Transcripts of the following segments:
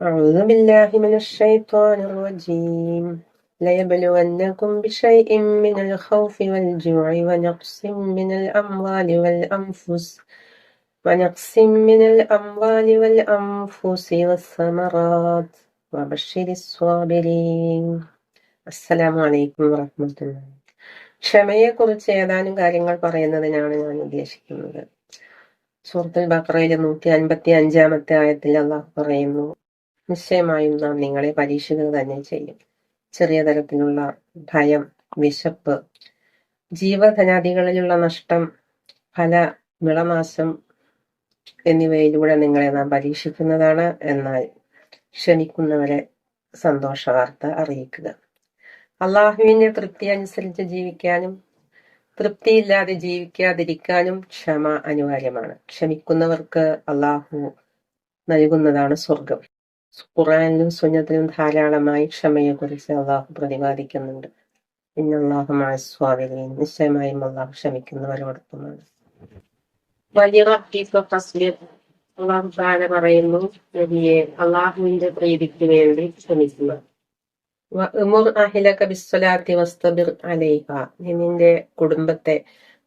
أعوذ بالله من الشيطان الرجيم ليبلونكم بشيء من الخوف والجوع ونقص من الأموال والأنفس ونقص من الأموال والأنفس والثمرات وبشر الصابرين അസ്സലാമു അലൈക്കും വറഹ്മത്തുള്ളാഹി ക്ഷമയെക്കുറിച്ച് ഏതാനും കാര്യങ്ങൾ പറയുന്നതിനാണ് ഞാൻ ഉദ്ദേശിക്കുന്നത് സൂറത്തുൽ ബഖറയിലെ നൂറ്റി അൻപത്തി അഞ്ചാമത്തെ ആയത്തിൽ അള്ളാഹു പറയുന്നു നിശ്ചയമായും നാം നിങ്ങളെ പരീക്ഷിക്കുക തന്നെ ചെയ്യും. ചെറിയ തരത്തിലുള്ള ഭയം വിശപ്പ് ജീവധനാദികളിലുള്ള നഷ്ടം ഫല വിളനാശം എന്നിവയിലൂടെ നിങ്ങളെ നാം പരീക്ഷിക്കുന്നതാണ്. എന്നാൽ ക്ഷമിക്കുന്നവരെ സന്തോഷവാർത്ത അറിയിക്കുക. അള്ളാഹുവിന്റെ തൃപ്തി അനുസരിച്ച് ജീവിക്കാനും തൃപ്തിയില്ലാതെ ജീവിക്കാതിരിക്കാനും ക്ഷമ അനിവാര്യമാണ്. ക്ഷമിക്കുന്നവർക്ക് അള്ളാഹു നൽകുന്നതാണ് സ്വർഗം ഖുറാനിലും സുന്നത്തിലും ധാരാളമായി ക്ഷമയെക്കുറിച്ച് അള്ളാഹു പ്രതിപാദിക്കുന്നുണ്ട്. ഇന്നല്ലാഹു മാസ്വാദികളെയും നിശ്ചയമായും അള്ളാഹു ക്ഷമിക്കുന്നവരോടൊപ്പമാണ്. അള്ളാഹു താഴെ പറയുന്നു നബിയെ അള്ളാഹുവിന്റെ പ്രീതിക്ക് വേണ്ടി ക്ഷമിക്കുക. നിന്റെ കുടുംബത്തെ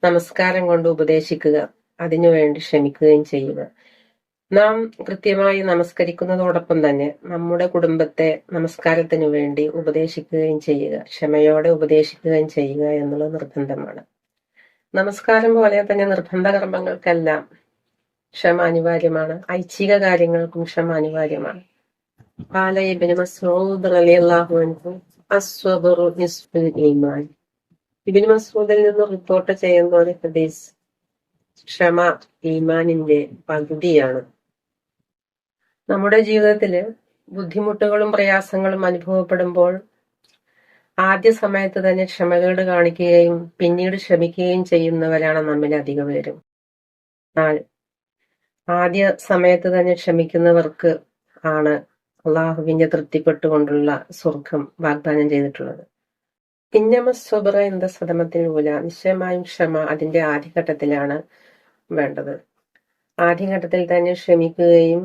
നമസ്കാരം കൊണ്ട് ഉപദേശിക്കുക. അതിനുവേണ്ടി ക്ഷമിക്കുകയും ചെയ്യുക. നാം കൃത്യമായി നമസ്കരിക്കുന്നതോടൊപ്പം തന്നെ നമ്മുടെ കുടുംബത്തെ നമസ്കാരത്തിന് വേണ്ടി ഉപദേശിക്കുകയും ചെയ്യുക ക്ഷമയോടെ ഉപദേശിക്കുകയും ചെയ്യുക എന്നുള്ളത് നിർബന്ധമാണ്. നമസ്കാരം പോലെ തന്നെ നിർബന്ധ കർമ്മങ്ങൾക്കെല്ലാം ക്ഷമ അനിവാര്യമാണ്. ഐച്ഛിക കാര്യങ്ങൾക്കും ക്ഷമ അനിവാര്യമാണ്. മസൂദിൽ നിന്ന് റിപ്പോർട്ട് ചെയ്യുന്ന ഒരു ഹദീസ് ക്ഷമ ഈമാനിന്റെ പകുതിയാണ്. നമ്മുടെ ജീവിതത്തിൽ ബുദ്ധിമുട്ടുകളും പ്രയാസങ്ങളും അനുഭവപ്പെടുമ്പോൾ ആദ്യ സമയത്ത് തന്നെ ക്ഷമകേട് കാണിക്കുകയും പിന്നീട് ക്ഷമിക്കുകയും ചെയ്യുന്നവരാണ് നമ്മിൽ അധിക പേരും. ആദ്യ സമയത്ത് തന്നെ ക്ഷമിക്കുന്നവർക്ക് ആണ് അള്ളാഹുവിന്റെ തൃപ്തിപ്പെട്ടുകൊണ്ടുള്ള സ്വർഗം വാഗ്ദാനം ചെയ്തിട്ടുള്ളത്. ഇന്നമ സ്വബറ എന്ന സദമത്തിന് പോലെ നിശ്ചയമായും ക്ഷമ അതിന്റെ ആദ്യഘട്ടത്തിലാണ് വേണ്ടത്. ആദ്യഘട്ടത്തിൽ തന്നെ ക്ഷമിക്കുകയും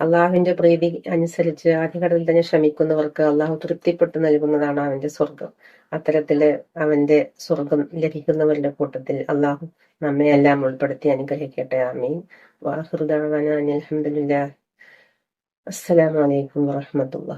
അള്ളാഹുവിന്റെ പ്രീതി അനുസരിച്ച് ആദ്യഘട്ടത്തിൽ തന്നെ ശ്രമിക്കുന്നവർക്ക് അള്ളാഹു തൃപ്തിപ്പെട്ടു നൽകുന്നതാണ് അവന്റെ സ്വർഗം അത്തരത്തിൽ അവന്റെ സ്വർഗം ലഭിക്കുന്നവരുടെ കൂട്ടത്തിൽ അള്ളാഹു നമ്മെ എല്ലാം ഉൾപ്പെടുത്തി അനുഗ്രഹിക്കട്ടെ. ആമീൻ. വാഹൃദാന അലഹമില്ല അസ്സലാമലൈക്കും വാഹമത്തുള്ള